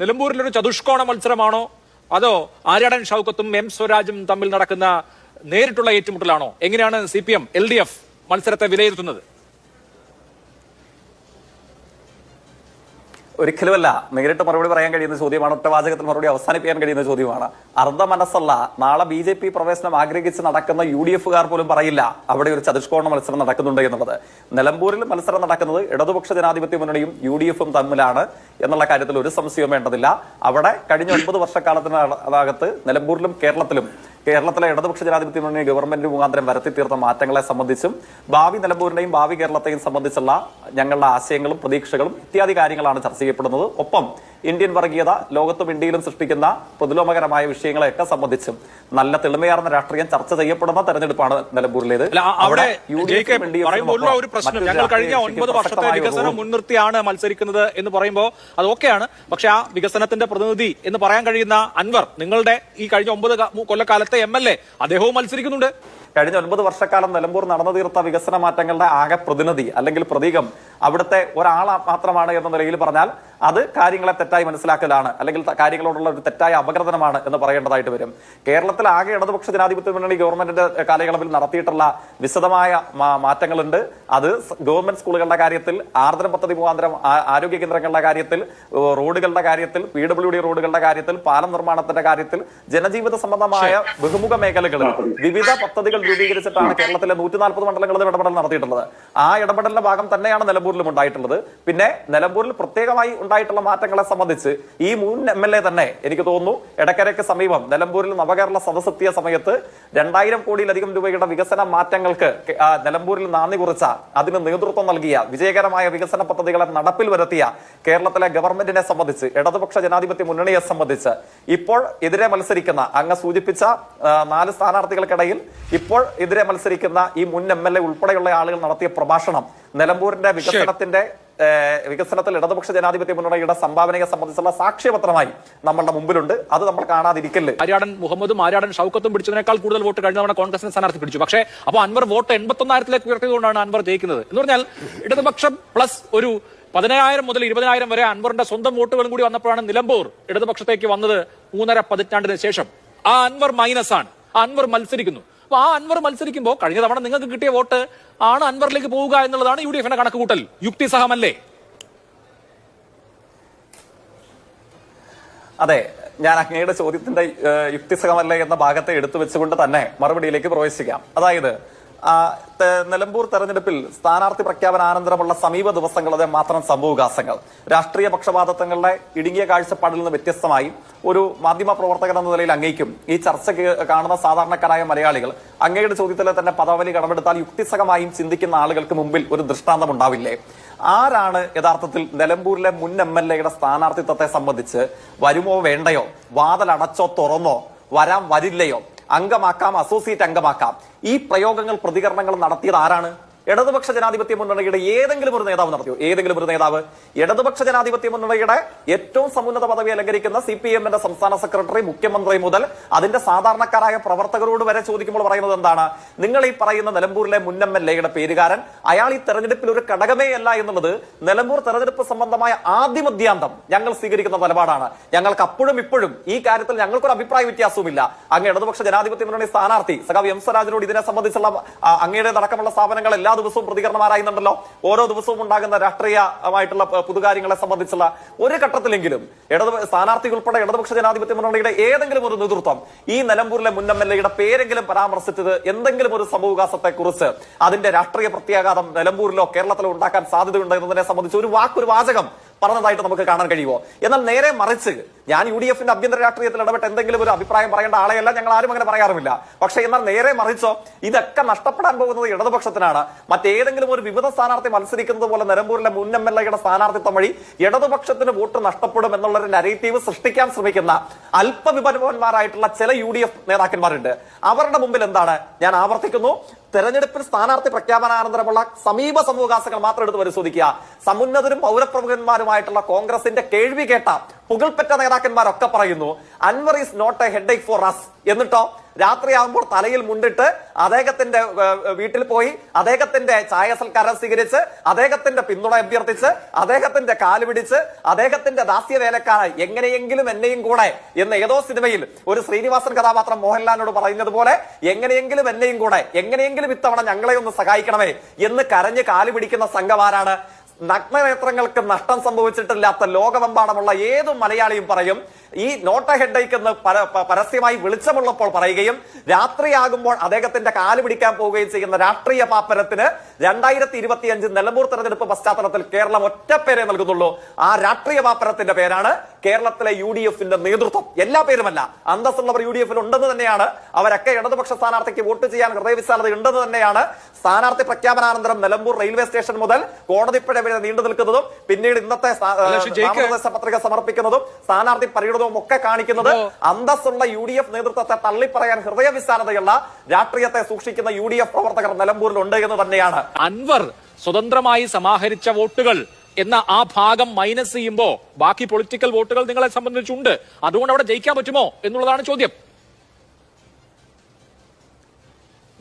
നിലമ്പൂരിൽ ഒരു ചതുഷ്കോണ മത്സരമാണോ? അതോ ആര്യാടൻ ഷൗക്കത്തും എം സ്വരാജും തമ്മിൽ നടക്കുന്ന നേരിട്ടുള്ള ഏറ്റുമുട്ടലാണോ? എങ്ങനെയാണ് C P M L D F മത്സരത്തെ വിലയിരുത്തുന്നത്? ഒരിക്കലുമല്ല നേരിട്ട് മറുപടി പറയാൻ കഴിയുന്ന ചോദ്യമാണ് ഒറ്റവാചകത്തിൽ മറുപടി അവസാനിപ്പിക്കാൻ കഴിയുന്ന ചോദ്യമാണ്. അർദ്ധ മനസ്സല്ല നാളെ ബി ജെ പി പ്രവേശനം ആഗ്രഹിച്ച് നടക്കുന്ന യു ഡി എഫുകാർ പോലും പറയില്ല അവിടെ ഒരു ചതുഷ്കോണ മത്സരം നടക്കുന്നുണ്ട് എന്നുള്ളത്. നിലമ്പൂരിൽ മത്സരം നടക്കുന്നത് ഇടതുപക്ഷ ജനാധിപത്യ മുന്നണിയും യു ഡി എഫും തമ്മിലാണ് എന്നുള്ള കാര്യത്തിൽ ഒരു സംശയവും വേണ്ടതില്ല. അവിടെ കഴിഞ്ഞ ഒൻപത് വർഷക്കാലത്തിനകത്ത് നിലമ്പൂരിലും കേരളത്തിലും കേരളത്തിലെ ഇടതുപക്ഷ ജനാധിപത്യ മുന്നണി ഗവൺമെന്റ് മുഖാന്തരം വരത്തി തീർത്ത മാറ്റങ്ങളെ സംബന്ധിച്ചും ഭാവി നിലമ്പൂരിനെയും ഭാവി കേരളത്തെയും സംബന്ധിച്ചുള്ള ഞങ്ങളുടെ ആശയങ്ങളും പ്രതീക്ഷകളും ഇത്യാദി കാര്യങ്ങളാണ് ചർച്ച ചെയ്യപ്പെടുന്നത്. ഒപ്പം ഇന്ത്യൻ വർഗീയത ലോകത്തും ഇന്ത്യയിലും സൃഷ്ടിക്കുന്ന പ്രതിലോമകരമായ വിഷയങ്ങളെയൊക്കെ സംബന്ധിച്ചും നല്ല തെളിമയാർന്ന രാഷ്ട്രീയം ചർച്ച ചെയ്യപ്പെടുന്ന തെരഞ്ഞെടുപ്പാണ് നിലമ്പൂരിലേത്. അവിടെ ഒരു പ്രശ്നം. ഞങ്ങൾ കഴിഞ്ഞ ഒൻപത് വർഷത്തെ വികസനം മുൻനിർത്തിയാണ് മത്സരിക്കുന്നത് എന്ന് പറയുമ്പോൾ അത് ഓക്കെയാണ്. പക്ഷെ ആ വികസനത്തിന്റെ പ്രതിനിധി എന്ന് പറയാൻ കഴിയുന്ന അൻവർ നിങ്ങളുടെ ഈ കഴിഞ്ഞ ഒമ്പത് കൊല്ലക്കാലത്തെ എം എൽ എ അദ്ദേഹവും മത്സരിക്കുന്നുണ്ട്. കഴിഞ്ഞ ഒൻപത് വർഷക്കാലം നിലമ്പൂർ നടന്നു തീർത്ത വികസന മാറ്റങ്ങളുടെ ആകെ പ്രതിനിധി അല്ലെങ്കിൽ പ്രതീകം അവിടുത്തെ ഒരാൾ മാത്രമാണ് എന്ന നിലയിൽ പറഞ്ഞാൽ അത് കാര്യങ്ങളെ തെറ്റായി മനസ്സിലാക്കലാണ് അല്ലെങ്കിൽ കാര്യങ്ങളോടുള്ള ഒരു തെറ്റായ അപകടനമാണ് എന്ന് പറയേണ്ടതായിട്ട് വരും. കേരളത്തിൽ ആകെ ഇടതുപക്ഷ ജനാധിപത്യ മുന്നണി ഗവൺമെന്റിന്റെ കാലയളവിൽ നടത്തിയിട്ടുള്ള വിശദമായ മാറ്റങ്ങളുണ്ട്. അത് ഗവൺമെന്റ് സ്കൂളുകളുടെ കാര്യത്തിൽ ആർദ്രം പദ്ധതി മുഖാന്തരം ആരോഗ്യ കേന്ദ്രങ്ങളുടെ കാര്യത്തിൽ റോഡുകളുടെ കാര്യത്തിൽ പി ഡബ്ല്യു ഡി റോഡുകളുടെ കാര്യത്തിൽ പാലം നിർമ്മാണത്തിന്റെ കാര്യത്തിൽ ജനജീവിത സംബന്ധമായ ബഹുമുഖ മേഖലകളിൽ വിവിധ പദ്ധതികൾ രൂപീകരിച്ചിട്ടാണ് കേരളത്തിലെ നൂറ്റി നാൽപ്പത് മണ്ഡലങ്ങളിൽ ഇടപെടൽ നടത്തിയിട്ടുള്ളത്. ആ ഇടപെടലിന്റെ ഭാഗം തന്നെയാണ് നിലമ്പൂരിലും ഉണ്ടായിട്ടുള്ളത്. പിന്നെ നിലമ്പൂരിൽ പ്രത്യേകമായി ഉണ്ടായിട്ടുള്ള മാറ്റങ്ങളെ സംബന്ധിച്ച് ഈ മുൻ എം എൽ എ തന്നെ എനിക്ക് തോന്നുന്നു എടക്കരയ്ക്ക് സമീപം നിലമ്പൂരിൽ നവകേരള സദസ്സെത്തിയ സമയത്ത് രണ്ടായിരം കോടിയിലധികം രൂപയുടെ വികസന മാറ്റങ്ങൾക്ക് നിലമ്പൂരിൽ നാന്ദി കുറിച്ച അതിന് നേതൃത്വം നൽകിയ വിജയകരമായ വികസന പദ്ധതികളെ നടപ്പിൽ വരുത്തിയ കേരളത്തിലെ ഗവൺമെന്റിനെ സംബന്ധിച്ച് ഇടതുപക്ഷ ജനാധിപത്യ മുന്നണിയെ സംബന്ധിച്ച് ഇപ്പോൾ എതിരെ മത്സരിക്കുന്ന അങ്ങ് സൂചിപ്പിച്ച നാല് സ്ഥാനാർത്ഥികൾക്കിടയിൽ ഇപ്പോൾ എതിരെ മത്സരിക്കുന്ന ഈ മുൻ എം എൽ എ ഉൾപ്പെടെയുള്ള ആളുകൾ നടത്തിയ പ്രഭാഷണം നിലമ്പൂരിന്റെ വികസനത്തിന്റെ വികസനത്തിൽ ഇടതുപക്ഷ ജനാധിപത്യ മുന്നണിയുടെ സംഭാവനയെ സംബന്ധിച്ചുള്ള സാക്ഷ്യപത്രമായി നമ്മളുടെ മുമ്പിലുണ്ട്. അത് നമ്മൾ കാണാതിരിക്കില്ല ആര്യാടൻ മുഹമ്മദും ആര്യാടൻ ഷൗക്കത്തും പിടിച്ചതിനേക്കാൾ കൂടുതൽ വോട്ട് കഴിഞ്ഞ തവണ കോൺഗ്രസിന് സ്ഥാനാർത്ഥി പിടിച്ചു. പക്ഷേ അപ്പോൾ അൻവർ വോട്ട് എൺപത്തൊന്നായിരത്തിലേക്ക് ഉയർത്തിയതുകൊണ്ടാണ് അൻവർ ജയിക്കുന്നത്. എന്ന് പറഞ്ഞാൽ ഇടതുപക്ഷം പ്ലസ് ഒരു പതിനായിരം മുതൽ ഇരുപതിനായിരം വരെ അൻവറിന്റെ സ്വന്തം വോട്ടുകളും കൂടി വന്നപ്പോഴാണ് നിലമ്പൂർ ഇടതുപക്ഷത്തേക്ക് വന്നത് മൂന്നര പതിറ്റാണ്ടിന് ശേഷം. ആ അൻവർ മൈനസ് ആണ് അൻവർ മത്സരിക്കുന്നു. അപ്പൊ ആ അൻവർ മത്സരിക്കുമ്പോൾ കഴിഞ്ഞ തവണ നിങ്ങൾക്ക് കിട്ടിയ വോട്ട് ആണ് അൻവറിലേക്ക് പോവുക എന്നുള്ളതാണ് യു ഡി എഫിന്റെ കണക്ക് കൂട്ടൽ യുക്തിസഹമല്ലേ അതെ ഞാൻ അങ്ങയുടെ ചോദ്യത്തിന്റെ യുക്തിസഹമല്ലേ എന്ന ഭാഗത്തെ എടുത്തു വെച്ചുകൊണ്ട് തന്നെ മറുപടിയിലേക്ക് പ്രവേശിക്കാം. അതായത് നിലമ്പൂർ തെരഞ്ഞെടുപ്പിൽ സ്ഥാനാർത്ഥി പ്രഖ്യാപനാനന്തരമുള്ള സമീപ ദിവസങ്ങളിലെ മാത്രം സംഭവവികാസങ്ങൾ രാഷ്ട്രീയ പക്ഷപാതത്വങ്ങളുടെ ഇടുങ്ങിയ കാഴ്ചപ്പാടിൽ നിന്ന് വ്യത്യസ്തമായി ഒരു മാധ്യമ പ്രവർത്തകൻ എന്ന നിലയിൽ അങ്ങേക്കും ഈ ചർച്ച കാണുന്ന സാധാരണക്കാരായ മലയാളികൾ അങ്ങയുടെ ചോദ്യത്തിലെ തന്നെ പദവലി കടമെടുത്താൽ യുക്തിസഹമായും ചിന്തിക്കുന്ന ആളുകൾക്ക് മുമ്പിൽ ഒരു ദൃഷ്ടാന്തം ഉണ്ടാവില്ലേ? ആരാണ് യഥാർത്ഥത്തിൽ നിലമ്പൂരിലെ മുൻ എം എൽ എയുടെ സ്ഥാനാർത്ഥിത്വത്തെ സംബന്ധിച്ച് വരുമോ വേണ്ടയോ? വാതലടച്ചോ തുറന്നോ? വരാൻ വരില്ലയോ? അംഗമാക്കാം അസോസിയേറ്റ് അംഗമാക്കാം. ഈ പ്രയോഗങ്ങൾ പ്രതികരണങ്ങൾ നടത്തിയത് ആരാണ്? ഇടതുപക്ഷ ജനാധിപത്യ മുന്നണിയുടെ ഏതെങ്കിലും ഒരു നേതാവ് നടത്തിയോ? ഏതെങ്കിലും ഒരു നേതാവ് ഇടതുപക്ഷ ജനാധിപത്യ മുന്നണിയുടെ ഏറ്റവും സമുന്നത പദവി അലങ്കരിക്കുന്ന സി പി എമ്മിന്റെ സംസ്ഥാന സെക്രട്ടറി മുഖ്യമന്ത്രി മുതൽ അതിന്റെ സാധാരണക്കാരായ പ്രവർത്തകരോട് വരെ ചോദിക്കുമ്പോൾ പറയുന്നത് എന്താണ്? നിങ്ങൾ ഈ പറയുന്ന നിലമ്പൂരിലെ മുൻ എം എൽ എയുടെ പേരുകാരൻ അയാൾ ഈ തെരഞ്ഞെടുപ്പിൽ ഒരു ഘടകമേ അല്ല എന്നുള്ളത് നിലമ്പൂർ തെരഞ്ഞെടുപ്പ് സംബന്ധമായ ആദ്യമദ്യാന്തം ഞങ്ങൾ സ്വീകരിക്കുന്ന നിലപാടാണ്. ഞങ്ങൾക്ക് അപ്പോഴും ഇപ്പോഴും ഈ കാര്യത്തിൽ ഞങ്ങൾക്കൊരു അഭിപ്രായ വ്യത്യാസവുമില്ല. അങ്ങ് ഇടതുപക്ഷ ജനാധിപത്യ മുന്നണി സ്ഥാനാർത്ഥി സഖാവ് എം സ്വരാജിനോട് ഇതിനെ സംബന്ധിച്ചുള്ള അങ്ങയുടെ അടക്കമുള്ള സ്ഥാപനങ്ങൾ എല്ലാ ദിവസവും പ്രതികരണം ആരായുന്നുണ്ടല്ലോ? ഓരോ ദിവസവും ഉണ്ടാകുന്ന രാഷ്ട്രീയമായിട്ടുള്ള പുതുകാര്യങ്ങളെ സംബന്ധിച്ചുള്ള ഒരു ഘട്ടത്തിലെങ്കിലും ഇടതു സ്ഥാനാർത്ഥി ഉൾപ്പെടെ ഇടതുപക്ഷ ജനാധിപത്യ മുന്നണിയുടെ ഏതെങ്കിലും ഒരു നേതൃത്വം ഈ നിലമ്പൂരിലെ മുൻ എം എൽ എയുടെ പേരെങ്കിലും പരാമർശിച്ചത് എന്തെങ്കിലും ഒരു സംഭവവികാസത്തെ കുറിച്ച് അതിന്റെ രാഷ്ട്രീയ പ്രത്യാഘാതം നിലമ്പൂരിലോ കേരളത്തിലോ ഉണ്ടാക്കാൻ സാധ്യതയുണ്ട് എന്നതിനെ സംബന്ധിച്ച് ഒരു വാക്കൊരു വാചകം പറഞ്ഞതായിട്ട് നമുക്ക് കാണാൻ കഴിയുമോ? എന്നാൽ നേരെ മറിച്ച് ഞാൻ യു ഡി എഫിന്റെ ആഭ്യന്തര രാഷ്ട്രീയത്തിൽ ഇടപെട്ട് എന്തെങ്കിലും ഒരു അഭിപ്രായം പറയേണ്ട ആളെയല്ല ഞങ്ങൾ ആരും അങ്ങനെ പറയാറുമില്ല. പക്ഷെ എന്നാൽ നേരെ മറിച്ചോ ഇതൊക്കെ നഷ്ടപ്പെടാൻ പോകുന്നത് ഇടതുപക്ഷത്തിനാണ്. മറ്റേതെങ്കിലും ഒരു വിവിധ സ്ഥാനാർത്ഥി മത്സരിക്കുന്നത് പോലെ നിലമ്പൂരിലെ മുൻ എം എൽ എയുടെ സ്ഥാനാർത്ഥിത്വം വഴി ഇടതുപക്ഷത്തിന് വോട്ട് നഷ്ടപ്പെടും എന്നുള്ളൊരു നരേറ്റീവ് സൃഷ്ടിക്കാൻ ശ്രമിക്കുന്ന അല്പവിപന്മാരായിട്ടുള്ള ചില യു ഡി എഫ് നേതാക്കന്മാരുണ്ട്. അവരുടെ മുമ്പിൽ എന്താണ്? ഞാൻ ആവർത്തിക്കുന്നു. തെരഞ്ഞെടുപ്പിൽ സ്ഥാനാർത്ഥി പ്രഖ്യാപനാനന്തരമുള്ള സമീപ സമൂഹാസങ്ങൾ മാത്രം എടുത്ത് പരിശോധിക്കുക. സമുന്നതരും പൗരപ്രമുഖന്മാരുമായിട്ടുള്ള കോൺഗ്രസിന്റെ കേൾവി കേട്ട പുകൾപ്പെട്ട നേതാക്കന്മാരൊക്കെ പറയുന്നു Anvar is not a head for us എന്നിട്ടോ രാത്രിയാകുമ്പോൾ തലയിൽ മുണ്ടിട്ട് അദ്ദേഹത്തിന്റെ വീട്ടിൽ പോയി അദ്ദേഹത്തിന്റെ ചായ സൽക്കാരം സ്വീകരിച്ച് അദ്ദേഹത്തിന്റെ പിന്തുണ അഭ്യർത്ഥിച്ച് അദ്ദേഹത്തിന്റെ കാൽ പിടിച്ച് അദ്ദേഹത്തിന്റെ ദാസ്യ വേലക്കാരായി എങ്ങനെയെങ്കിലും എന്നെയും കൂടെ എന്ന ഏതോ സിനിമയിൽ ഒരു ശ്രീനിവാസൻ കഥാപാത്രം മോഹൻലാലിനോട് പറയുന്നത് പോലെ എങ്ങനെയെങ്കിലും എന്നെയും കൂടെ എങ്ങനെയെങ്കിലും ഇത്തവണ ഞങ്ങളെ ഒന്ന് സഹായിക്കണമേ എന്ന് കരഞ്ഞ് കാൽ പിടിക്കുന്ന സംഘമാരാണ് നഗ്നനേത്രങ്ങൾക്ക് നഷ്ടം സംഭവിച്ചിട്ടില്ലാത്ത ലോകമെമ്പാടുമുള്ള ഏത് മലയാളിയും പറയും ഈ നോട്ട ഹെഡേക്ക് എന്ന് പരസ്യമായി വെളിച്ചമുള്ളപ്പോൾ പറയുകയും രാത്രിയാകുമ്പോൾ അദ്ദേഹത്തിന്റെ കാൽ പിടിക്കാൻ പോവുകയും ചെയ്യുന്ന രാഷ്ട്രീയ പാപ്പരത്തിന് രണ്ടായിരത്തി ഇരുപത്തിയഞ്ച് നിലമ്പൂർ തെരഞ്ഞെടുപ്പ് പശ്ചാത്തലത്തിൽ കേരളം ഒറ്റപ്പേരെ നൽകുന്നുള്ളൂ. ആ രാഷ്ട്രീയ പാപ്പരത്തിന്റെ പേരാണ് കേരളത്തിലെ യു ഡി എഫിന്റെ നേതൃത്വം. എല്ലാ പേരുമല്ല. അന്തസ്സുള്ളവർ യു ഡി എഫിൽ ഉണ്ടെന്ന് തന്നെയാണ്. അവരൊക്കെ ഇടതുപക്ഷ സ്ഥാനാർത്ഥിക്ക് വോട്ട് ചെയ്യാൻ ഹൃദയവിശാലത ഉണ്ടെന്ന് തന്നെയാണ്. സ്ഥാനാർത്ഥി പ്രഖ്യാപനാനന്തരം നിലമ്പൂർ റെയിൽവേ സ്റ്റേഷൻ മുതൽ കോടതിപ്പുഴ വരെ നീണ്ടു നിൽക്കുന്നതും പിന്നീട് ഇന്നത്തെ പത്രിക സമർപ്പിക്കുന്നതും സ്ഥാനാർത്ഥി പര്യടനവും ഒക്കെ കാണിക്കുന്നത് അന്തസ്സുള്ള യു ഡി എഫ് നേതൃത്വത്തെ തള്ളിപ്പറയാൻ ഹൃദയവിശാലതയുള്ള രാഷ്ട്രീയത്തെ സൂക്ഷിക്കുന്ന യു ഡി എഫ് പ്രവർത്തകർ നിലമ്പൂരിൽ ഉണ്ട് എന്ന് തന്നെയാണ്. അൻവർ സ്വതന്ത്രമായി സമാഹരിച്ച വോട്ടുകൾ എന്ന ആ ഭാഗം മൈനസ് ചെയ്യുമ്പോ ബാക്കി പൊളിറ്റിക്കൽ വോട്ടുകൾ നിങ്ങളെ സംബന്ധിച്ചുണ്ട്. അതുകൊണ്ട് അവിടെ ജയിക്കാൻ പറ്റുമോ എന്നുള്ളതാണ് ചോദ്യം.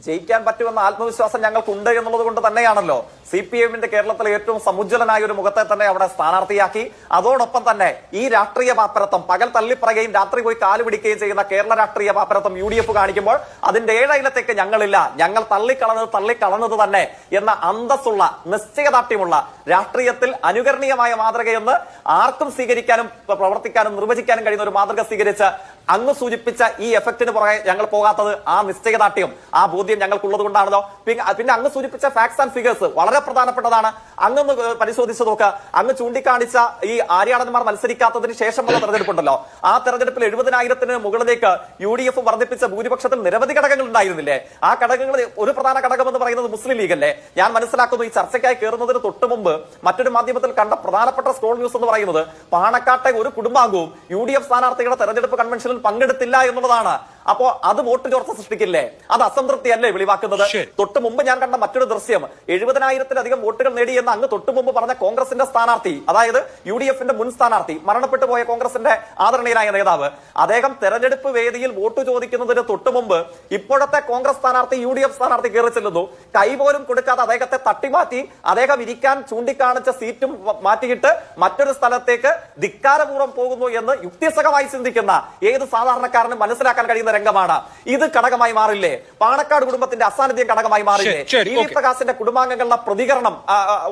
ജയിക്കാൻ പറ്റുമെന്ന ആത്മവിശ്വാസം ഞങ്ങൾക്കുണ്ട് എന്നുള്ളത് കൊണ്ട് തന്നെയാണല്ലോ. സി പി എമ്മിന്റെ കേരളത്തിലെ ഏറ്റവും സമുജ്വലനായ ഒരു മുഖത്തെ തന്നെ അവിടെ സ്ഥാനാർത്ഥിയാക്കി. അതോടൊപ്പം തന്നെ ഈ രാഷ്ട്രീയ പാപ്പരത്വം പകൽ തള്ളിപ്പറയുകയും രാത്രി പോയി കാൽ പിടിക്കുകയും ചെയ്യുന്ന കേരള രാഷ്ട്രീയ പാപ്പരത്വം യു ഡി എഫ് കാണിക്കുമ്പോൾ അതിന്റെ ഏഴയിലത്തേക്ക് ഞങ്ങളില്ല. ഞങ്ങൾ തള്ളിക്കളഞ്ഞത് തള്ളിക്കളഞ്ഞത് തന്നെ എന്ന അന്തസ്സുള്ള നിശ്ചയദാർഢ്യമുള്ള രാഷ്ട്രീയത്തിൽ അനുകരണീയമായ മാതൃകയെന്ന് ആർക്കും സ്വീകരിക്കാനും പ്രവർത്തിക്കാനും നിർവചിക്കാനും കഴിയുന്ന ഒരു മാതൃക സ്വീകരിച്ച് അങ്ങ് സൂചിപ്പിച്ച ഈ എഫക്റ്റിന് പുറകെ ഞങ്ങൾ പോകാത്തത് ആ നിശ്ചയദാർഢ്യം ആ ബോധ്യം ഞങ്ങൾക്കുള്ളത് കൊണ്ടാണല്ലോ പിന്നെ അങ്ങ് സൂചിപ്പിച്ച ഫാക്ട്സ് ആൻഡ് ഫിഗേഴ്സ് വളരെ പ്രധാനപ്പെട്ടതാണ്. അങ്ങൊന്ന് പരിശോധിച്ച് നോക്കുക അങ്ങ് ചൂണ്ടിക്കാണിച്ച ഈ ആര്യാടന്മാർ മത്സരിക്കാത്തതിന് ശേഷമുള്ള തെരഞ്ഞെടുപ്പുണ്ടല്ലോ. ആ തെരഞ്ഞെടുപ്പിൽ എഴുപതിനായിരത്തിന് മുകളിലേക്ക് യു ഡി എഫ് വർദ്ധിപ്പിച്ച ഭൂരിപക്ഷത്തിൽ നിരവധി ഘടകങ്ങൾ ഉണ്ടായിരുന്നില്ലേ? ആ ഘടകങ്ങൾ ഒരു പ്രധാന ഘടകം എന്ന് പറയുന്നത് മുസ്ലിം ലീഗ് അല്ലേ ഞാൻ മനസ്സിലാക്കുന്നു ഈ ചർച്ചയ്ക്കായി കയറുന്നതിന് തൊട്ട് മുമ്പ് മറ്റൊരു മാധ്യമത്തിൽ കണ്ട പ്രധാനപ്പെട്ട സ്ട്രോൾ ന്യൂസ് എന്ന് പറയുന്നത് പാണക്കാട്ടെ ഒരു കുടുംബാംഗവും യു ഡി എഫ് സ്ഥാനാർത്ഥികളുടെ തെരഞ്ഞെടുപ്പ് കൺവെൻഷനിൽ പങ്കെടുത്തില്ല എന്നുള്ളതാണ്. അപ്പോ അത് വോട്ട് ചോർച്ച സൃഷ്ടിക്കില്ലേ? അത് അസംതൃപ്തി അല്ലേ വെളിവാക്കുന്നത് തൊട്ട് മുമ്പ് ഞാൻ കണ്ട മറ്റൊരു ദൃശ്യം. എഴുപതിനായിരത്തിലധികം വോട്ടുകൾ നേടി എന്ന് അങ്ങ് തൊട്ട് മുമ്പ് പറഞ്ഞ കോൺഗ്രസിന്റെ സ്ഥാനാർത്ഥി അതായത് യു ഡി എഫിന്റെ മുൻ സ്ഥാനാർത്ഥി മരണപ്പെട്ടു പോയ കോൺഗ്രസിന്റെ ആദരണീയനായ നേതാവ്. അദ്ദേഹം തെരഞ്ഞെടുപ്പ് വേദിയിൽ വോട്ട് ചോദിക്കുന്നതിന് തൊട്ട് മുമ്പ് ഇപ്പോഴത്തെ കോൺഗ്രസ് സ്ഥാനാർത്ഥി യു ഡി എഫ് സ്ഥാനാർത്ഥി കയറി ചെല്ലുന്നു. കൈപോലും കൊടുക്കാതെ അദ്ദേഹത്തെ തട്ടിമാറ്റി അദ്ദേഹം ഇരിക്കാൻ ചൂണ്ടിക്കാണിച്ച സീറ്റും മാറ്റിയിട്ട് മറ്റൊരു സ്ഥലത്തേക്ക് ധിക്കാരപൂർവം പോകുന്നു എന്ന് യുക്തിസഹമായി ചിന്തിക്കുന്ന ഏത് സാധാരണക്കാരനും മനസ്സിലാക്കാൻ കഴിയുന്ന രംഗമാണ്. ഇത് ഘടകമായി മാറില്ലേ? പാണക്കാട് കുടുംബത്തിന്റെ അസാന്നിധ്യം ഘടകമായി മാറില്ലേ? ഇ വി പ്രകാശിന്റെ കുടുംബാംഗങ്ങളുടെ പ്രതികരണം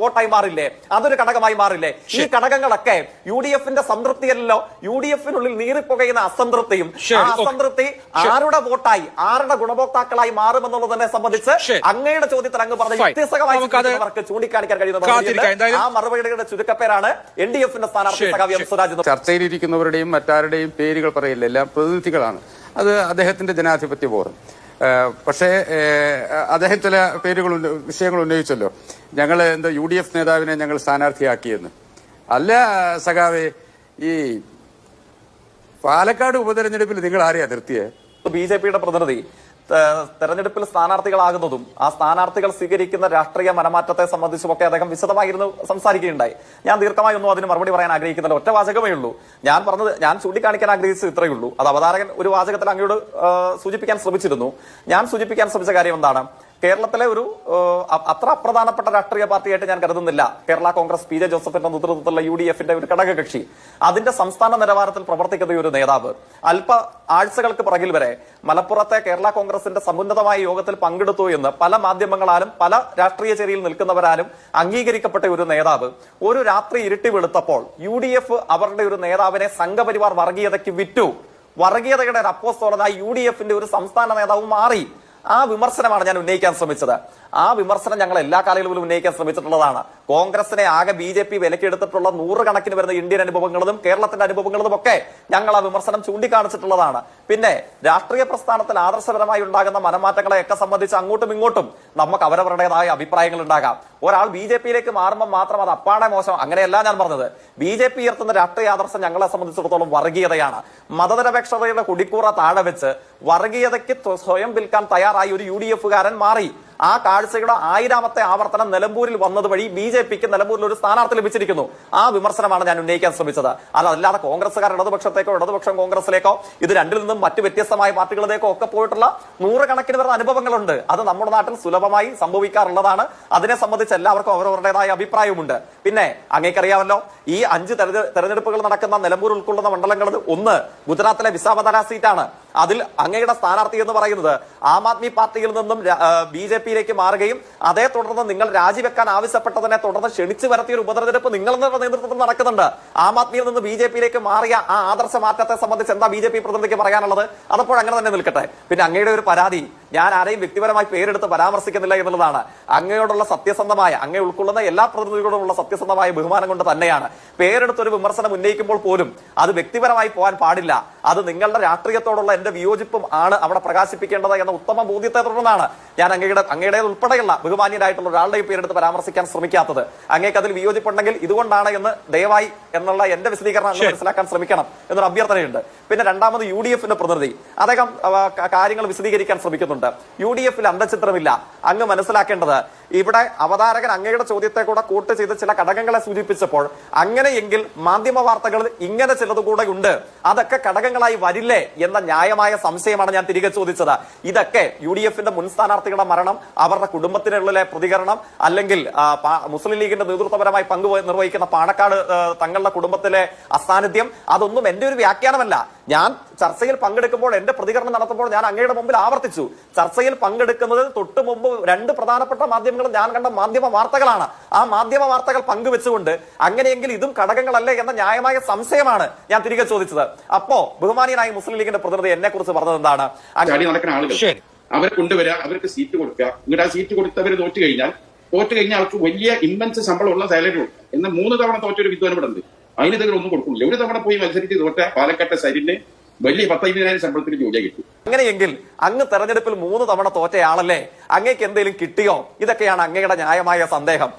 വോട്ടായി മാറില്ലേ? അതൊരു ഘടകമായി മാറില്ലേ? ഈ. ഘടകങ്ങളൊക്കെ യു ഡി എഫിന്റെ സംതൃപ്തിയല്ലോ യു ഡി എഫിനുള്ളിൽ നീറിപ്പുകയുന്ന അസംതൃപ്തിയും. ആ അസംതൃപ്തി ആരുടെ വോട്ടായി? ആരുടെ ഗുണഭോക്താക്കളായി മാറുമെന്നുള്ളതിനെ സംബന്ധിച്ച്. അങ്ങയുടെ ചോദ്യത്തിൽ അങ്ങ് പറഞ്ഞ വ്യത്യസ്തമായി ചൂണ്ടിക്കാണിക്കാൻ കഴിയുന്നത്. ആ മറുപടിയുടെ ചുരുക്കപ്പേരാണ് എൻ ഡി എഫിന്റെ സ്ഥാനാർത്ഥി ചർച്ചയിലിരിക്കുന്നവരുടെയും മറ്റാരുടെയും പേരുകൾ പറയില്ല. എല്ലാം പ്രതിനിധികളാണ്. അത് അദ്ദേഹത്തിന്റെ ജനാധിപത്യ ബോധം പക്ഷേ അദ്ദേഹം ചില പേരുകൾ വിഷയങ്ങൾ ഉന്നയിച്ചല്ലോ. ഞങ്ങൾ എന്താ യു ഡി എഫ് നേതാവിനെ ഞങ്ങൾ സ്ഥാനാർത്ഥിയാക്കിയെന്ന്. അല്ല സഖാവേ ഈ പാലക്കാട് ഉപതെരഞ്ഞെടുപ്പിൽ നിങ്ങൾ ആരെയാ നിർത്തിയേ ബി ജെ പിയുടെ പ്രതിനിധി. തെരഞ്ഞെടുപ്പിൽ സ്ഥാനാർത്ഥികളാകുന്നതും ആ സ്ഥാനാർത്ഥികൾ സ്വീകരിക്കുന്ന രാഷ്ട്രീയ മനമാറ്റത്തെ സംബന്ധിച്ചുമൊക്കെ അദ്ദേഹം വിശദമായിരുന്നു സംസാരിക്കുകയുണ്ടായി. ഞാൻ ദീർഘമായി ഒന്നും അതിന് മറുപടി പറയാൻ ആഗ്രഹിക്കുന്നില്ല. ഒറ്റ വാചകമേ ഉള്ളൂ. ഞാൻ പറഞ്ഞത് ഞാൻ ചൂണ്ടിക്കാണിക്കാൻ ആഗ്രഹിച്ചത് ഇത്രയേ ഉള്ളൂ. അത് അവതാരകൻ ഒരു വാചകത്തിൽ അങ്ങോട്ട് സൂചിപ്പിക്കാൻ ശ്രമിച്ചിരുന്നു. ഞാൻ സൂചിപ്പിക്കാൻ ശ്രമിച്ച കാര്യം എന്താണ്? കേരളത്തിലെ ഒരു അത്ര അപ്രധാനപ്പെട്ട രാഷ്ട്രീയ പാർട്ടിയായിട്ട് ഞാൻ കരുതുന്നില്ല. കേരള കോൺഗ്രസ് പി ജെ ജോസഫിന്റെ നേതൃത്വത്തിലുള്ള യു ഡി എഫിന്റെ ഒരു ഘടകകക്ഷി. അതിന്റെ സംസ്ഥാന നിലവാരത്തിൽ പ്രവർത്തിക്കുന്ന ഒരു നേതാവ് അല്പ ആഴ്ചകൾക്ക് പിറകിൽ വരെ മലപ്പുറത്തെ കേരള കോൺഗ്രസിന്റെ സമുന്നതമായ യോഗത്തിൽ പങ്കെടുത്തു എന്ന് പല മാധ്യമങ്ങളാലും പല രാഷ്ട്രീയ ചേരിയിൽ നിൽക്കുന്നവരാലും അംഗീകരിക്കപ്പെട്ട ഒരു നേതാവ് ഒരു രാത്രി ഇരുട്ടി വെളുത്തപ്പോൾ യു അവരുടെ ഒരു നേതാവിനെ സംഘപരിവാർ വർഗീയതയ്ക്ക് വിറ്റു. വർഗീയതയുടെ ഒരു അപ്പോസ്തോളനായി യു ഡി എഫിന്റെ ഒരു സംസ്ഥാന നേതാവ് മാറി. ആ വിമർശനമാണ് ഞാൻ ഉന്നയിക്കാൻ ശ്രമിച്ചത്. ആ വിമർശനം ഞങ്ങൾ എല്ലാ കാലയളവിലും ഉന്നയിക്കാൻ ശ്രമിച്ചിട്ടുള്ളതാണ്. കോൺഗ്രസിനെ ആകെ ബി ജെ പി വിലക്കെടുത്തിട്ടുള്ള നൂറുകണക്കിന് വരുന്ന ഇന്ത്യൻ അനുഭവങ്ങളും കേരളത്തിന്റെ അനുഭവങ്ങളും ഒക്കെ ഞങ്ങൾ ആ വിമർശനം ചൂണ്ടിക്കാണിച്ചിട്ടുള്ളതാണ്. പിന്നെ രാഷ്ട്രീയ പ്രസ്ഥാനത്തിൽ ആദർശപരമായി ഉണ്ടാകുന്ന മനമാറ്റങ്ങളെയൊക്കെ സംബന്ധിച്ച് അങ്ങോട്ടും ഇങ്ങോട്ടും നമുക്ക് അവരവരുടേതായ അഭിപ്രായങ്ങൾ ഉണ്ടാകാം. ഒരാൾ ബി ജെ പിയിലേക്ക് മാറുമ്പോൾ മാത്രം അത് അപ്പാടെ മോശം. അങ്ങനെയല്ല ഞാൻ പറഞ്ഞത്. ബി ജെ പി ഉയർത്തുന്ന രാഷ്ട്രീയ ആദർശം ഞങ്ങളെ സംബന്ധിച്ചിടത്തോളം വർഗീയതയാണ്. മതനിരപേക്ഷതയുടെ കുടിക്കൂറ താഴെ വെച്ച് വർഗീയതയ്ക്ക് സ്വയം വിൽക്കാൻ തയ്യാറായി ഒരു യു ഡി എഫുകാരൻ മാറി. ആ കാഴ്ചയുടെ ആയിരാമത്തെ ആവർത്തനം നിലമ്പൂരിൽ വന്നത് വഴി ബി ജെ പിക്ക് നിലമ്പൂരിൽ ഒരു സ്ഥാനാർത്ഥി ലഭിച്ചിരിക്കുന്നു. ആ വിമർശനമാണ് ഞാൻ ഉന്നയിക്കാൻ ശ്രമിച്ചത്. അതല്ലാതെ കോൺഗ്രസ്സുകാർ ഇടതുപക്ഷത്തേക്കോ ഇടതുപക്ഷം കോൺഗ്രസിലേക്കോ ഇത് രണ്ടിൽ നിന്നും മറ്റു വ്യത്യസ്തമായ പാർട്ടികളിലേക്കോ ഒക്കെ പോയിട്ടുള്ള നൂറുകണക്കിന് വരുന്ന അനുഭവങ്ങളുണ്ട്. അത് നമ്മുടെ നാട്ടിൽ സുലഭമായി സംഭവിക്കാറുള്ളതാണ്. അതിനെ സംബന്ധിച്ച് എല്ലാവർക്കും അവരവരുടേതായ അഭിപ്രായമുണ്ട് പിന്നെ അങ്ങേക്കറിയാമല്ലോ ഈ അഞ്ച് തെരഞ്ഞെ- തെരഞ്ഞെടുപ്പുകൾ നടക്കുന്ന നിലമ്പൂർ ഉൾക്കൊള്ളുന്ന മണ്ഡലങ്ങളിൽ ഒന്ന് ഗുജറാത്തിലെ വിസാമതല സീറ്റാണ്. അതിൽ അങ്ങയുടെ സ്ഥാനാർത്ഥി എന്ന് പറയുന്നത് ആം ആദ്മി പാർട്ടിയിൽ നിന്നും ബി ജെ പിയിലേക്ക് മാറുകയും അതേ തുടർന്ന് നിങ്ങൾ രാജിവെക്കാൻ ആവശ്യപ്പെട്ടതിനെ തുടർന്ന് ക്ഷണിച്ചു വരത്തിയ ഒരു ഉപതെരഞ്ഞെടുപ്പ് നിങ്ങളുടെ നേതൃത്വത്തിൽ നടക്കുന്നുണ്ട്. ആം ആദ്മിയിൽ നിന്ന് ബി ജെ പിയിലേക്ക് മാറിയ ആ ആദർശ മാറ്റത്തെ സംബന്ധിച്ച് എന്താ ബി ജെ പി പ്രതിനിധിക്ക് പറയാനുള്ളത്? അതപ്പോൾ അങ്ങനെ തന്നെ നിൽക്കട്ടെ. പിന്നെ അങ്ങയുടെ ഒരു പരാതി ഞാൻ ആരെയും വ്യക്തിപരമായി പേരെടുത്ത് പരാമർശിക്കുന്നില്ല എന്നുള്ളതാണ്. അങ്ങയോടുള്ള സത്യസന്ധമായ അങ്ങേ ഉൾക്കൊള്ളുന്ന എല്ലാ പ്രതിനിധികളോടുള്ള സത്യസന്ധമായ ബഹുമാനം കൊണ്ട് തന്നെയാണ്. പേരെടുത്ത് ഒരു വിമർശനം ഉന്നയിക്കുമ്പോൾ പോലും അത് വ്യക്തിപരമായി പോകാൻ പാടില്ല. അത് നിങ്ങളുടെ രാഷ്ട്രീയത്തോടുള്ള എന്റെ വിയോജിപ്പും ആണ് അവിടെ പ്രകാശിപ്പിക്കേണ്ടത് എന്ന ഉത്തമ ബോധ്യത്തെ തുടർന്നാണ് ഞാൻ അങ്ങയുടെ അങ്ങയുടെ ഉൾപ്പെടെയുള്ള ബഹുമാന്യനായിട്ടുള്ള ഒരാളുടെയും പേരെടുത്ത് പരാമർശിക്കാൻ ശ്രമിക്കാത്തത്. അങ്ങേക്ക് അതിൽ വിയോജിപ്പുണ്ടെങ്കിൽ ഇതുകൊണ്ടാണ് എന്ന് ദയവായി എന്നുള്ള എന്റെ വിശദീകരണം മനസ്സിലാക്കാൻ ശ്രമിക്കണം എന്നൊരു അഭ്യർത്ഥനയുണ്ട്. പിന്നെ രണ്ടാമത് യു ഡി എഫിന്റെ പ്രതിനിധി. അദ്ദേഹം കാര്യങ്ങൾ വിശദീകരിക്കാൻ ശ്രമിക്കുന്നുണ്ട്. യു ഡി എഫിൽ അന്തചിത്രമില്ല. അങ്ങ് മനസ്സിലാക്കേണ്ടത് ഇവിടെ അവതാരകൻ അങ്ങയുടെ ചോദ്യത്തെ കൂടെ കൂട്ട് ചെയ്ത് ചില ഘടകങ്ങളെ സൂചിപ്പിച്ചപ്പോൾ അങ്ങനെയെങ്കിൽ മാധ്യമ വാർത്തകളിൽ ഇങ്ങനെ ചിലത് കൂടെ ഉണ്ട്. അതൊക്കെ ഘടകങ്ങളായി വരില്ലേ എന്ന ന്യായമായ സംശയമാണ് ഞാൻ തിരികെ ചോദിച്ചത്. ഇതൊക്കെ യു ഡി എഫിന്റെ മുൻ സ്ഥാനാർത്ഥികളുടെ മരണം അവരുടെ കുടുംബത്തിനുള്ളിലെ പ്രതികരണം അല്ലെങ്കിൽ മുസ്ലിം ലീഗിന്റെ നേതൃത്വപരമായി പങ്ക് നിർവഹിക്കുന്ന പാണക്കാട് തങ്ങളുടെ കുടുംബത്തിലെ അസാന്നിധ്യം അതൊന്നും എന്റെ ഒരു വ്യാഖ്യാനമല്ല. ഞാൻ ചർച്ചയിൽ പങ്കെടുക്കുമ്പോൾ എന്റെ പ്രതികരണം നടത്തുമ്പോൾ ഞാൻ അങ്ങയുടെ മുമ്പിൽ ആവർത്തിച്ചു. ചർച്ചയിൽ പങ്കെടുക്കുന്നത് തൊട്ട് മുമ്പ് രണ്ട് പ്രധാനപ്പെട്ട മാധ്യമങ്ങൾ ഞാൻ കണ്ട മാധ്യമ വാർത്തകളാണ്. ആ മാധ്യമ വാർത്തകൾ പങ്കുവെച്ചുകൊണ്ട് അങ്ങനെയെങ്കിൽ ഇതും ഘടകങ്ങളല്ലേ എന്ന ന്യായമായ സംശയമാണ് ഞാൻ തിരികെ ചോദിച്ചത്. അപ്പോ ബഹുമാനിയനായി മുസ്ലിം ലീഗിന്റെ പ്രതിനിധി എന്നെ കുറിച്ച് പറഞ്ഞത് എന്താണ്. അവരെ കൊണ്ടുവരിക അവർക്ക് സീറ്റ് കൊടുക്കുക. എന്നിട്ട് ആ സീറ്റ് കൊടുത്തവർ തോറ്റു കഴിഞ്ഞാൽ തോറ്റു കഴിഞ്ഞാൽ അവർക്ക് വലിയ ഇമ്മൻസ് ശമ്പളമുള്ള സാലറി കൊടുക്കുക എന്നാൽ മൂന്ന് തവണ തോറ്റൊരു വിദ്വാൻ ഇവിടെ ഉണ്ട്. അതിന് ഇതുകൾ ഒന്നും കൊടുക്കുന്നില്ല. ഒരു തവണ പോയി മത്സരിച്ച് തോറ്റ പാലക്കാട്ടെ സരിന് വലിയ പത്തയ്യായിരം ശമ്പളത്തിന് ജോലിയായി കിട്ടും. അങ്ങനെയെങ്കിൽ അങ്ങ് തെരഞ്ഞെടുപ്പിൽ മൂന്ന് തവണ തോറ്റയാളല്ലേ? അങ്ങേക്ക് എന്തെങ്കിലും കിട്ടിയോ? ഇതൊക്കെയാണ് അങ്ങയുടെ ന്യായമായ സന്ദേഹം.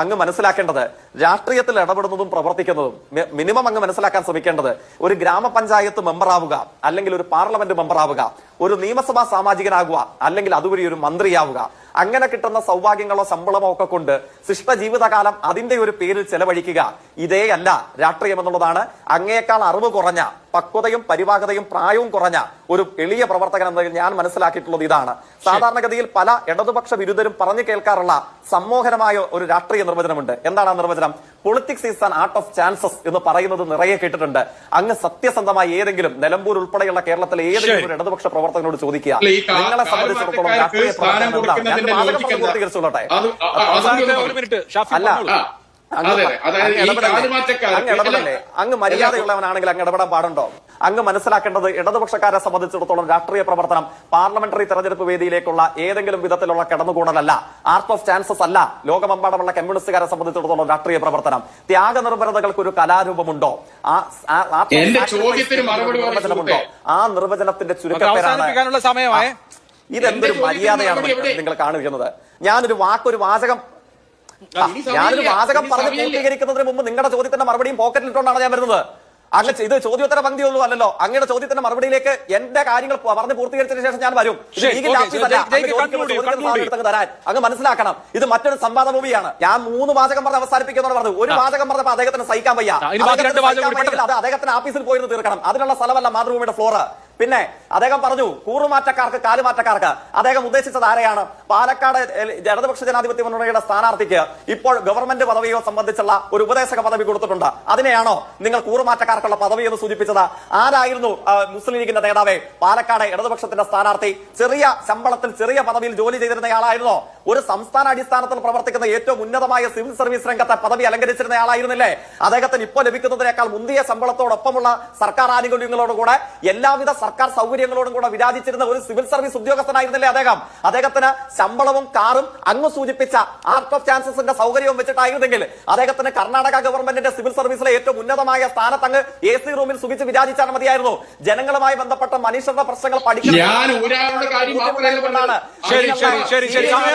അങ്ങ് മനസ്സിലാക്കേണ്ടത് രാഷ്ട്രീയത്തിൽ ഇടപെടുന്നതും പ്രവർത്തിക്കുന്നതും മിനിമം അങ്ങ് മനസ്സിലാക്കാൻ ശ്രമിക്കേണ്ടത് ഒരു ഗ്രാമപഞ്ചായത്ത് മെമ്പറാവുക അല്ലെങ്കിൽ ഒരു പാർലമെന്റ് മെമ്പറാവുക ഒരു നിയമസഭാ സാമാജികനാകുക അല്ലെങ്കിൽ അതുവഴി ഒരു മന്ത്രിയാവുക. അങ്ങനെ കിട്ടുന്ന സൗഭാഗ്യങ്ങളോ ശമ്പളമോ ഒക്കെ കൊണ്ട് ശിഷ്ട ജീവിതകാലം അതിന്റെ ഒരു പേരിൽ ചെലവഴിക്കുക. ഇതേ അല്ല രാഷ്ട്രീയം എന്നുള്ളതാണ് അങ്ങേക്കാൾ അറിവ് കുറഞ്ഞ പക്വതയും പരിവാഹതയും പ്രായവും കുറഞ്ഞ ഒരു എളിയ പ്രവർത്തകൻ എന്നതിൽ ഞാൻ മനസ്സിലാക്കിയിട്ടുള്ളത് ഇതാണ്. സാധാരണഗതിയിൽ പല ഇടതുപക്ഷ വിരുദ്ധരും പറഞ്ഞു കേൾക്കാറുള്ള സമ്മോഹനമായ ഒരു രാഷ്ട്രീയ നിർവചനമുണ്ട്. എന്താണ് ആ നിർവചനം? Politics is an art of chances എന്ന് പറയുന്നത് നിറയെ കേട്ടിട്ടുണ്ട്. അങ്ങ് സത്യസന്ധമായി ഏതെങ്കിലും നിലമ്പൂർ ഉൾപ്പെടെയുള്ള കേരളത്തിലെ ഏതെങ്കിലും ഒരു ഇടതുപക്ഷ പ്രവർത്തകനോട് ചോദിക്കുക. നിങ്ങളെ സംബന്ധിച്ചിടത്തോളം രാഷ്ട്രീയ പ്രവർത്തനം എന്താണ്? ഞാൻ വാചകം പറഞ്ഞ് പൂർത്തീകരിച്ചോളട്ടെ അല്ല. അങ്ങ് മര്യാദയുള്ളവനാണെങ്കിൽ അങ്ങ് ഇടപെടാൻ പാടുണ്ടോ? അങ്ങ് മനസ്സിലാക്കേണ്ടത് ഇടതുപക്ഷക്കാരെ സംബന്ധിച്ചിടത്തോളം രാഷ്ട്രീയ പ്രവർത്തനം പാർലമെന്ററി തെരഞ്ഞെടുപ്പ് വേദിയിലേക്കുള്ള ഏതെങ്കിലും വിധത്തിലുള്ള കടന്നുകൂടലല്ല ആർട്ട് ഓഫ് ചാൻസസ് അല്ല ലോകമെമ്പാടുമുള്ള കമ്മ്യൂണിസ്റ്റുകാരെ സംബന്ധിച്ചിടത്തോളം രാഷ്ട്രീയ പ്രവർത്തനം. ത്യാഗനിർഭരതകൾക്ക് ഒരു കലാരൂപമുണ്ടോ? ആ നിർവചനത്തിന്റെ ചുരുക്കപ്പേരാണ് ഇതെന്തൊരു മര്യാദയാണ് നിങ്ങൾ കാണിക്കുന്നത്. ഞാനൊരു വാക്കൊരു വാചകം. ഞാനൊരു വാചകം പറഞ്ഞ്. പൂർത്തീകരിക്കുന്നതിന് മുമ്പ് നിങ്ങളുടെ ചോദ്യത്തിന്റെ മറുപടിയും പോക്കറ്റിലിട്ടുകൊണ്ടാണ് ഞാൻ വരുന്നത്. അങ്ങ് ഇത് ചോദ്യോത്തര ഒന്നും അല്ലല്ലോ. അങ്ങയുടെ ചോദ്യത്തിന്റെ മറുപടിയിലേക്ക് എന്റെ കാര്യങ്ങൾ പറഞ്ഞു പൂർത്തീകരിച്ചതിന് ശേഷം ഞാൻ വരും. തരാൻ അങ്ങ് മനസ്സിലാക്കണം. ഇത് മറ്റൊരു സംവാദ മൂവിയാണ്. ഞാൻ മൂന്ന് വാചകം പറഞ്ഞ് അവസാനിപ്പിക്കുന്നു പറഞ്ഞു ഒരു വാചകം പറഞ്ഞപ്പോൾ അദ്ദേഹത്തിന് സഹിക്കാൻ വയ്യ. അത് അദ്ദേഹത്തിന് ആഫീസിൽ പോയിരുന്നു തീർക്കണം. അതിനുള്ള സ്ഥലമല്ല മാതൃഭൂമിയുടെ ഫ്ലോറ്. പിന്നെ അദ്ദേഹം പറഞ്ഞു കൂറുമാറ്റക്കാർക്ക് കാലുമാറ്റക്കാർക്ക്. അദ്ദേഹം ഉദ്ദേശിച്ചത് ആരെയാണ്? പാലക്കാട് ഇടതുപക്ഷ ജനാധിപത്യ മുന്നണിയുടെ സ്ഥാനാർത്ഥിക്ക് ഇപ്പോൾ ഗവൺമെന്റ് പദവിയോ സംബന്ധിച്ചുള്ള ഒരു ഉപദേശക പദവി കൊടുത്തിട്ടുണ്ട്. അതിനെയാണോ നിങ്ങൾ കൂറുമാറ്റക്കാർക്കുള്ള പദവി എന്ന് സൂചിപ്പിച്ചത്? ആരായിരുന്നു മുസ്ലിം ലീഗിന്റെ നേതാവേ? പാലക്കാട് ഇടതുപക്ഷത്തിന്റെ സ്ഥാനാർത്ഥി. ചെറിയ ശമ്പളത്തിൽ ചെറിയ പദവിയിൽ ജോലി ചെയ്തിരുന്നയാളായിരുന്നോ? ഒരു സംസ്ഥാന അടിസ്ഥാനത്തിൽ പ്രവർത്തിക്കുന്ന ഏറ്റവും ഉന്നതമായ സിവിൽ സർവീസ് രംഗത്തെ പദവി അലങ്കരിച്ചിരുന്നയാളായിരുന്നില്ലേ അദ്ദേഹത്തിന് ഇപ്പോൾ ലഭിക്കുന്നതിനേക്കാൾ മുന്തിയ ശമ്പളത്തോടൊപ്പമുള്ള സർക്കാർ ആനുകൂല്യങ്ങളോടുകൂടെ എല്ലാവിധ സർക്കാർ സൗകര്യങ്ങളോടും കൂടെ വിരാജിച്ചിരുന്ന ഒരു സിവിൽ സർവീസ് ഉദ്യോഗസ്ഥനായിരുന്നില്ലേ അദ്ദേഹം? അദ്ദേഹത്തിന് ശമ്പളവും കാറും അങ്ങ് സൂചിപ്പിച്ച ആർട്ട് ഓഫ് ചാൻസസിന്റെ സൗകര്യവും വെച്ചിട്ടായിരുന്നെങ്കിൽ അദ്ദേഹത്തിന് കർണാടക ഗവൺമെന്റിന്റെ സിവിൽ സർവീസിലെ ഏറ്റവും ഉന്നതമായ സ്ഥാനത്ത് അങ്ങ് എ സി റൂമിൽ സുഖിച്ച് വിരാജിച്ചാൽ മതിയായിരുന്നു. ജനങ്ങളുമായി ബന്ധപ്പെട്ട മനുഷ്യരുടെ പ്രശ്നങ്ങൾ പഠിക്കണം.